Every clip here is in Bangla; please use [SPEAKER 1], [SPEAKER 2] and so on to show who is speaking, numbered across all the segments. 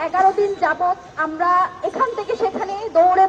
[SPEAKER 1] এগারো দিন যাবৎ আমরা এখান থেকে সেখানে দৌড়ে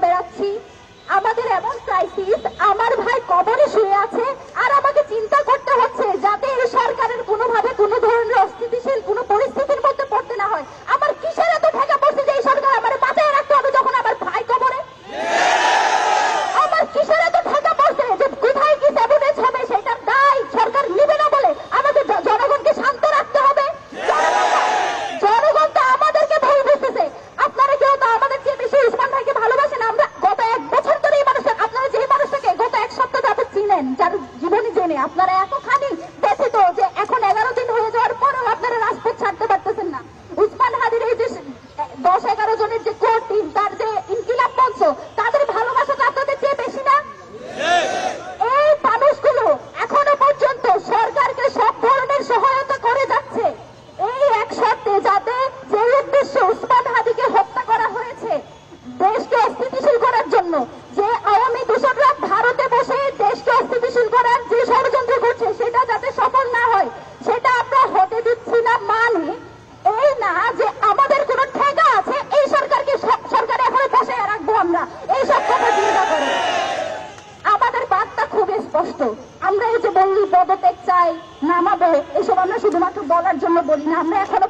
[SPEAKER 1] চিনেন যার জীবনী জেনে আপনারা এতখানি ব্যথিত যে এখন এগারো দিন হয়ে যাওয়ার পরেও আপনারা রাজপথ ছাড়তে পারতেছেন না। উসমান হাদির এই যে দশ, এগারো জনের যে কোর টিম তার যে ইনকিলাব মঞ্চ তাদের ভালোবাসা তো আপনাদের চেয়ে বেশি না? এই মানুষগুলো এখনও পর্যন্ত সরকারকে সব ধরনের সহায়তা করে যাচ্ছে। এই এক শর্তে যাতে যে উদ্দেশ্যে উসমান হাদিকে হত্যা করা হয়েছে, দেশকে অস্থিতিশীল করার জন্য যে আওয়ামী দূষণরা ভারতে বসে দেশকে অস্থিতিশীল করার যে ষড়যন্ত্র করছে সেটা যাতে সফল না হয় সেটা আমরা হতে দিচ্ছি না মানে এই না যে আমাদের কোনো ঠেকা আছে, এই সরকারকে সরকার এখন বসে রাখব আমরা। এই সব কথা চিন্তা করে। আমাদের বার্তা খুবই স্পষ্ট। আমরা এই যে বললি পদত্যাগ চাই, নামাবো, এসব আমরা শুধুমাত্র বলার জন্য বলি না। আমরা এখনও